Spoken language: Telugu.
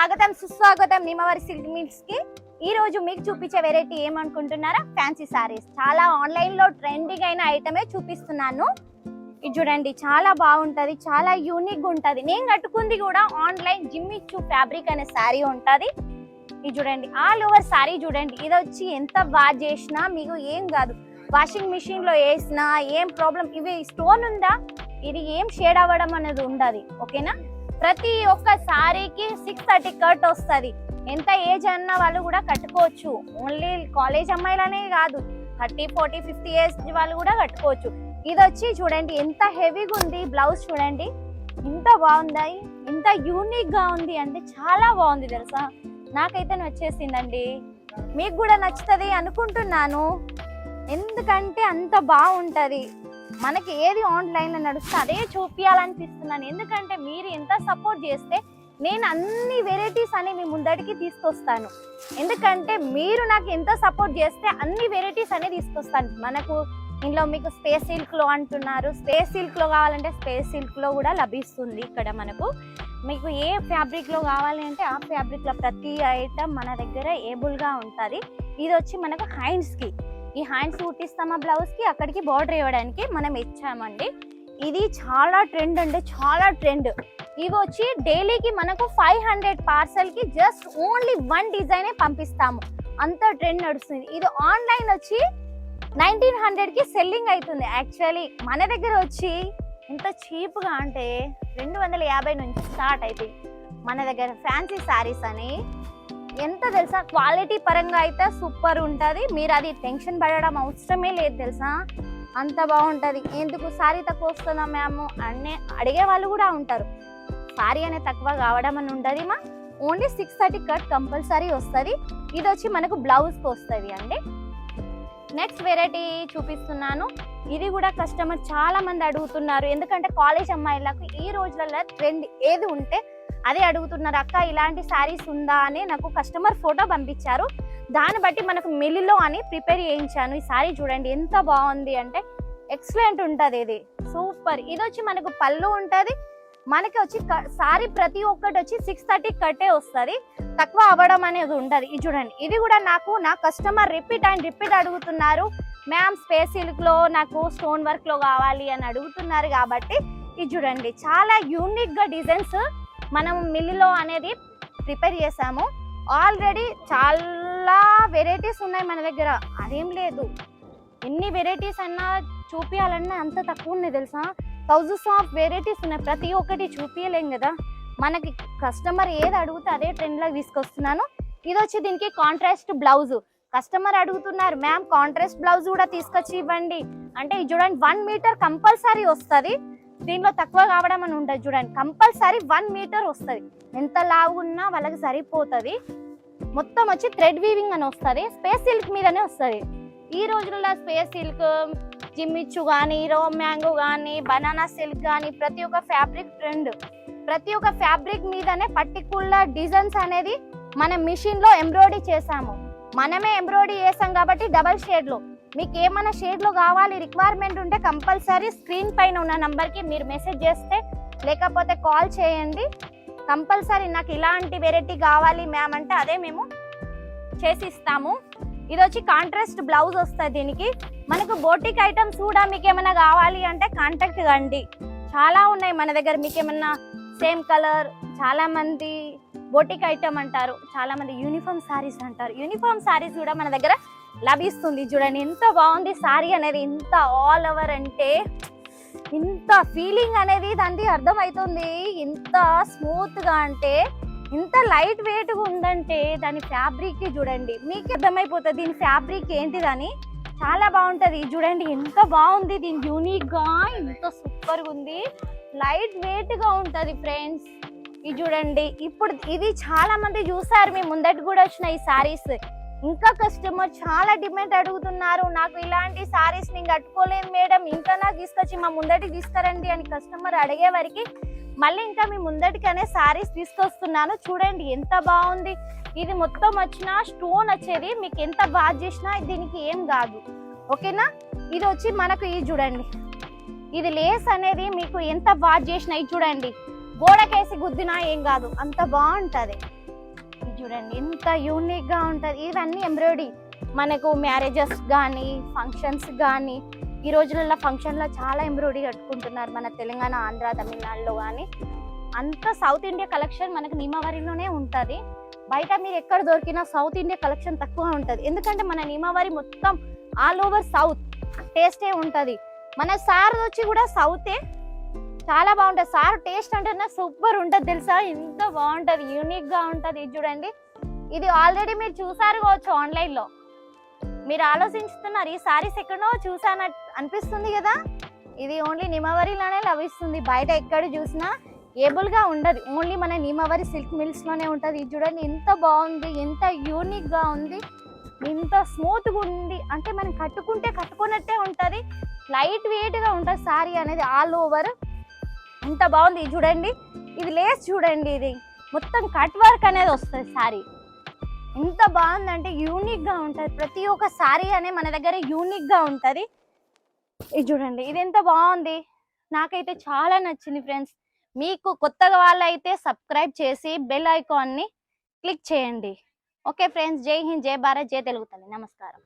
స్వాగతం సుస్వాగతం నిమవారి సిల్క్ మిల్స్కి ఈ రోజు మీకు చూపించే వెరైటీ ఏమనుకుంటున్నారా? ఫ్యాన్సీ సారీస్ చాలా ఆన్లైన్లో ట్రెండింగ్ అయిన ఐటమే చూపిస్తున్నాను. ఇది చూడండి చాలా బాగుంటది చాలా యూనిక్ ఉంటది. నేను కట్టుకుంది కూడా ఆన్లైన్ జిమ్మిచ్చు ఫ్యాబ్రిక్ అనే శారీ ఉంటది. ఇది చూడండి ఆల్ ఓవర్ శారీ చూడండి. ఇది వచ్చి ఎంత బాగా చేసినా మీకు ఏం కాదు. వాషింగ్ మిషన్లో వేసినా ఏం ప్రాబ్లం ఇవి స్టోన్ ఉందా? ఇది ఏం షేడ్ అవ్వడం అనేది ఉండదు. ఓకేనా ప్రతి ఒక్క సారీకి సిక్స్ థర్టీ కట్ వస్తుంది. ఎంత ఏజ్ అన్న వాళ్ళు కూడా కట్టుకోవచ్చు. ఓన్లీ కాలేజ్ అమ్మాయిలనే కాదు థర్టీ ఫార్టీ ఫిఫ్టీ ఏజ్ వాళ్ళు కూడా కట్టుకోవచ్చు. ఇది వచ్చి చూడండి ఎంత హెవీగా ఉంది బ్లౌజ్ చూడండి. ఎంత బాగుంది ఎంత యూనిక్గా ఉంది అంటే చాలా బాగుంది తెలుసా? నాకైతే నచ్చేసిందండి. మీకు కూడా నచ్చుతుంది అనుకుంటున్నాను. ఎందుకంటే అంత బాగుంటుంది. మనకి ఏది ఆన్లైన్లో నడుస్తే అదే చూపించాలనిపిస్తున్నాను ఎందుకంటే మీరు ఎంత సపోర్ట్ చేస్తే నేను అన్ని వెరైటీస్ అని మీ ముందడికి తీసుకొస్తాను. ఎందుకంటే మీరు నాకు ఎంత సపోర్ట్ చేస్తే అన్ని వెరైటీస్ అనే తీసుకొస్తాను. మనకు ఇంట్లో మీకు స్పేస్ సిల్క్లో అంటున్నారు. స్పేస్ సిల్క్లో కావాలంటే స్పేస్ సిల్క్లో కూడా లభిస్తుంది ఇక్కడ మనకు. మీకు ఏ ఫ్యాబ్రిక్లో కావాలి అంటే ఆ ఫ్యాబ్రిక్లో ప్రతి ఐటమ్ మన దగ్గర ఏబుల్గా ఉంటుంది. ఇది వచ్చి మనకు హ్యాండ్స్ ఈ హ్యాండ్స్ కుట్టిస్తామా బ్లౌజ్కి? అక్కడికి బార్డర్ ఇవ్వడానికి మనం ఇచ్చామండి. ఇది చాలా ట్రెండ్ అంటే చాలా ట్రెండ్. ఇవి వచ్చి డైలీకి మనకు ఫైవ్ హండ్రెడ్ పార్సెల్కి జస్ట్ ఓన్లీ వన్ డిజైనే పంపిస్తాము. అంత ట్రెండ్ నడుస్తుంది. ఇది ఆన్లైన్ వచ్చి నైన్టీన్ హండ్రెడ్కి సెల్లింగ్ అవుతుంది. యాక్చువల్లీ మన దగ్గర వచ్చి ఎంత చీప్గా అంటే రెండు వందల యాభై నుంచి స్టార్ట్ అవుతాయి మన దగ్గర ఫ్యాన్సీ శారీస్ అని ఎంత తెలుసా? క్వాలిటీ పరంగా అయితే సూపర్ ఉంటుంది. మీరు అది టెన్షన్ పడడం అవసరమే లేదు తెలుసా? అంత బాగుంటుంది. ఎందుకు? సారీ తక్కువ వస్తుందా మ్యామ్ అనే అడిగే వాళ్ళు కూడా ఉంటారు. సారీ అనేది తక్కువ కావడం అని ఉండదు మా. Only six thirty cut compulsory వస్తుంది. ఇది వచ్చి మనకు బ్లౌజ్కి వస్తుంది అండి. నెక్స్ట్ వెరైటీ చూపిస్తున్నాను. ఇది కూడా కస్టమర్ చాలా మంది అడుగుతున్నారు. ఎందుకంటే కాలేజ్ అమ్మాయిలకు ఈ రోజులలో ట్రెండ్ ఏది ఉంటే అదే అడుగుతున్నారు అక్క ఇలాంటి శారీస్ ఉందా? అని నాకు కస్టమర్ ఫోటో పంపించారు. దాన్ని బట్టి మనకు మిల్లులో అని ప్రిపేర్ చేయించాను. ఈ శారీ చూడండి ఎంత బాగుంది అంటే ఎక్సలెంట్ ఉంటుంది ఇది. సూపర్. ఇది వచ్చి మనకు పళ్ళు ఉంటుంది. మనకి వచ్చి సారీ ప్రతి ఒక్కటి వచ్చి సిక్స్ థర్టీ కట్టే వస్తుంది. తక్కువ అవ్వడం అనేది ఉండదు. ఇది చూడండి ఇది కూడా నాకు నా కస్టమర్ రిపీట్ అండ్ రిపీట్ అడుగుతున్నారు. మ్యామ్ స్పేస్ సిల్క్లో నాకు స్టోన్ వర్క్లో కావాలి అని అడుగుతున్నారు కాబట్టి ఇది చూడండి చాలా యూనిక్గా డిజైన్స్ మనం మిల్లులో అనేది ప్రిపేర్ చేసాము. ఆల్రెడీ చాలా వెరైటీస్ ఉన్నాయి మన దగ్గర. అదేం లేదు. ఎన్ని వెరైటీస్ అన్నా చూపించాలన్నా అంత తక్కువ ఉన్నాయి తెలుసా? థౌజండ్స్ ఆఫ్ వెరైటీస్ ఉన్నాయి. ప్రతి ఒక్కటి చూపించలేం కదా? మనకి కస్టమర్ ఏది అడిగితే అదే ట్రెండ్లో తీసుకొస్తున్నాను. ఇది వచ్చి దీనికి కాంట్రాస్ట్ బ్లౌజ్ కస్టమర్ అడుగుతున్నారు మ్యామ్ కాంట్రాస్ట్ బ్లౌజ్ కూడా తీసుకొచ్చి ఇవ్వండి. అంటే ఇది చూడండి వన్ మీటర్ కంపల్సరీ వస్తుంది. దీనిలో తక్కువ కావడం అని ఉంటుంది చూడండి. కంపల్సరీ వన్ మీటర్ వస్తుంది. ఎంత లావున్నా వాళ్ళకి సరిపోతుంది. మొత్తం వచ్చి థ్రెడ్ వీవింగ్ అని వస్తుంది. స్పేస్ సిల్క్ మీదనే వస్తుంది. ఈ రోజుల్లో స్పేస్ సిల్క్ జిమ్మిచ్చు కానీ రో మ్యాంగో కానీ బనానా సిల్క్ కానీ ప్రతి ఒక్క ఫ్యాబ్రిక్ ట్రెండ్ ప్రతి ఒక్క ఫ్యాబ్రిక్ మీదనే పర్టికులర్ డిజైన్స్ అనేది మన మిషన్లో ఎంబ్రాయిడరీ చేసాము మనమే ఎంబ్రాయిడరీ చేసాం కాబట్టి డబల్ షేడ్లో మీకు ఏమైనా షేడ్లో కావాలి రిక్వైర్మెంట్ ఉంటే కంపల్సరీ స్క్రీన్ పైన ఉన్న నెంబర్కి మీరు మెసేజ్ చేస్తే లేకపోతే కాల్ చేయండి. కంపల్సరీ నాకు ఇలాంటి వెరైటీ కావాలి మ్యామ్ అంటే అదే మేము చేసి ఇస్తాము ఇది వచ్చి కాంట్రాస్ట్ బ్లౌజ్ వస్తుంది దీనికి. మనకు బోటిక్ ఐటమ్స్ కూడా మీకు ఏమైనా కావాలి అంటే కాంటాక్ట్ కండి. చాలా ఉన్నాయి మన దగ్గర మీకు ఏమన్నా సేమ్ కలర్ చాలామంది బోటిక్ ఐటమ్ అంటారు చాలామంది యూనిఫామ్ సారీస్ అంటారు. యూనిఫామ్ సారీస్ కూడా మన దగ్గర లభిస్తుంది. చూడండి ఎంత బాగుంది సారీ అనేది ఇంత ఆల్ ఓవర్ అంటే ఇంత ఫీలింగ్ అనేది దానికి అర్థమవుతుంది. ఇంత స్మూత్గా అంటే ఇంత లైట్ వెయిట్గా ఉందంటే దాని ఫ్యాబ్రిక్ చూడండి మీకు అర్థమైపోతుంది. దీని ఫ్యాబ్రిక్ ఏంటిదని చాలా బాగుంటుంది. చూడండి ఎంత బాగుంది దీని యూనిక్గా ఎంత సూపర్గా ఉంది. లైట్ వెయిట్గా ఫ్రెండ్స్ ఇది చూడండి ఇప్పుడు ఇది చాలా మంది చూసారు మీ ముందటి కూడా వచ్చిన ఈ సారీస్ ఇంకా కస్టమర్ చాలా డిమాండ్ అడుగుతున్నారు. నాకు ఇలాంటి సారీస్ నేను కట్టుకోలేదు మేడం. ఇంకా నాకు తీసుకొచ్చి మా ముందటికి తీసుకురండి అని కస్టమర్ అడిగే వరకు మళ్ళీ ఇంకా మీ ముందటికనే సారీస్ తీసుకొస్తున్నాను. చూడండి ఎంత బాగుంది. ఇది మొత్తం వచ్చిన స్టోన్ వచ్చేది. మీకు ఎంత బాగా చేసినా దీనికి ఏం కాదు. ఓకేనా? ఇది వచ్చి మనకు ఇది చూడండి. ఇది లేస్ అనేది మీకు ఎంత బాగా చేసినా ఇది చూడండి. గోడకేసి గుద్దినా ఏం కాదు. అంత బాగుంటుంది. చూడండి ఎంత యూనిక్గా ఉంటుంది. ఇవన్నీ ఎంబ్రాయిడరీ మనకు మ్యారేజెస్ కానీ ఫంక్షన్స్ కానీ ఈ రోజులలో ఫంక్షన్లో చాలా ఎంబ్రాయిడరీ కట్టుకుంటున్నారు మన తెలంగాణ ఆంధ్ర తమిళనాడులో కానీ అంత సౌత్ ఇండియా కలెక్షన్ మనకు నిమావరిలోనే ఉంటుంది. బయట మీరు ఎక్కడ దొరికినా సౌత్ ఇండియా కలెక్షన్ తక్కువ ఉంటుంది. ఎందుకంటే మన నిమావరి మొత్తం ఆల్ ఓవర్ సౌత్ టేస్టే ఉంటుంది. మన సార్ వచ్చి కూడా సౌతే చాలా బాగుంటుంది. సార్ టేస్ట్ అంటే సూపర్ ఉంటుంది తెలుసా? ఎంత బాగుంటుంది. యూనిక్గా ఉంటుంది. ఇది చూడండి. ఇది ఆల్రెడీ మీరు చూసారు కావచ్చు ఆన్లైన్లో. మీరు ఆలోచిస్తున్నారు ఈ సారీస్ ఎక్కడో చూసాన అనిపిస్తుంది కదా? ఇది ఓన్లీ నిమవరిలోనే లభిస్తుంది. బయట ఎక్కడ చూసినా ఏబుల్గా ఉండదు. ఓన్లీ మన నిమవరి సిల్క్ మిల్స్లోనే ఇది చూడండి. ఎంత బాగుంది. ఎంత యూనిక్గా ఉంది. ఎంత స్మూత్గా ఉంది. అంటే మనం కట్టుకుంటే కట్టుకున్నట్టే ఉంటుంది. లైట్ వెయిట్గా సారీ అనేది ఆల్ ఓవర్ ఎంత బాగుంది ఇది చూడండి. ఇది లేస్ చూడండి ఇది. మొత్తం కట్ వర్క్ అనేది వస్తుంది శారీ ఎంత బాగుందంటే యూనిక్గా ఉంటుంది. ప్రతి ఒక్క శారీ అనే మన దగ్గర యూనిక్గా ఉంటుంది. ఇది చూడండి. ఇది ఎంత బాగుంది. నాకైతే చాలా నచ్చింది ఫ్రెండ్స్. మీకు కొత్తగా వాళ్ళైతే సబ్స్క్రైబ్ చేసి బెల్ ఐకాన్ని క్లిక్ చేయండి. Okay friends. జై హింద్ జై భారత్ జై తెలుగుతుంది నమస్కారం.